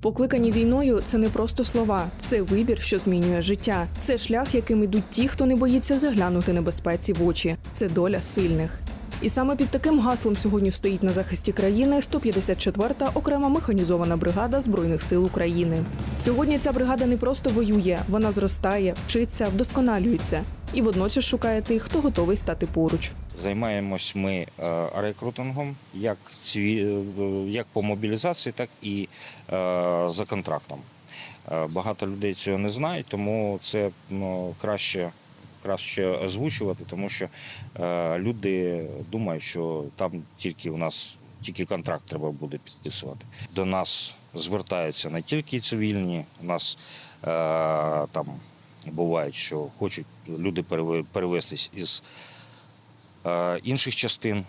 Покликані війною це не просто слова, це вибір, що змінює життя. Це шлях, яким ідуть ті, хто не боїться заглянути небезпеці в очі. Це доля сильних. І саме під таким гаслом сьогодні стоїть на захисті країни 154-та окрема механізована бригада збройних сил України. Сьогодні ця бригада не просто воює, вона зростає, вчиться, вдосконалюється і водночас шукає тих, хто готовий стати поруч. Займаємось ми е, рекрутингом як, е, як по мобілізації, так і е, за контрактом. Багато людей цього не знають, тому це ну, краще, краще озвучувати, тому що люди думають, що там тільки у нас тільки контракт треба буде підписувати. До нас звертаються не тільки цивільні, у нас там бувають, що хочуть люди перевестись із інших частин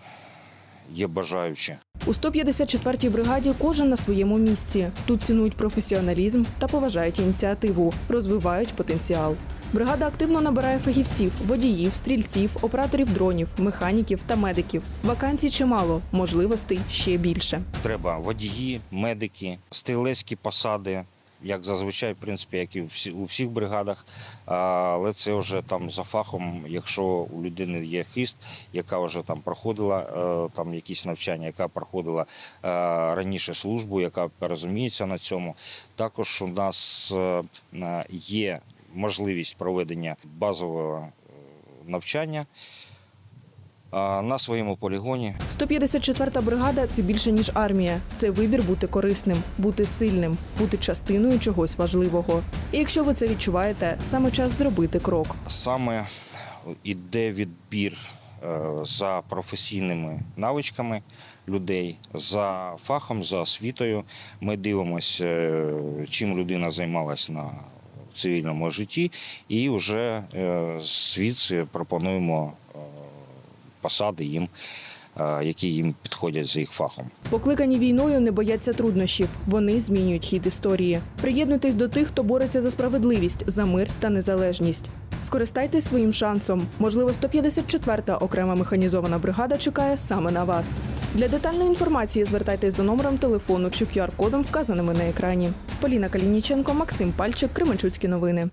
є бажаючі. У 154-й бригаді кожен на своєму місці. Тут цінують професіоналізм та поважають ініціативу, розвивають потенціал. Бригада активно набирає фахівців, водіїв, стрільців, операторів дронів, механіків та медиків. Вакансій чимало, можливостей ще більше. Треба водії, медики, стрілецькі посади, як зазвичай, в принципі, як і у всіх бригадах. Але це вже там за фахом, якщо у людини є хист, яка вже там проходила е, там якісь навчання, яка проходила е, раніше службу, яка розуміється на цьому. Також у нас е, є можливість проведення базового навчання на своєму полігоні. 154-та бригада це більше ніж армія. Це вибір бути корисним, бути сильним, бути частиною чогось важливого. І якщо ви це відчуваєте, саме час зробити крок. Саме іде відбір е, за професійними навичками людей, за фахом, за освітою. Ми дивимося, е, чим людина займалась на цивільному житті, і вже е, звідси пропонуємо е, посади їм, е, які їм підходять за їх фахом. Покликані війною не бояться труднощів. Вони змінюють хід історії. Приєднуйтесь до тих, хто бореться за справедливість, за мир та незалежність. Скористайтесь своїм шансом. Можливо, 154-та окрема механізована бригада чекає саме на вас. Для детальної інформації звертайтесь за номером телефону чи QR-кодом, вказаними на екрані. Поліна Калініченко, Максим Пальчик, Кременчуцькі новини.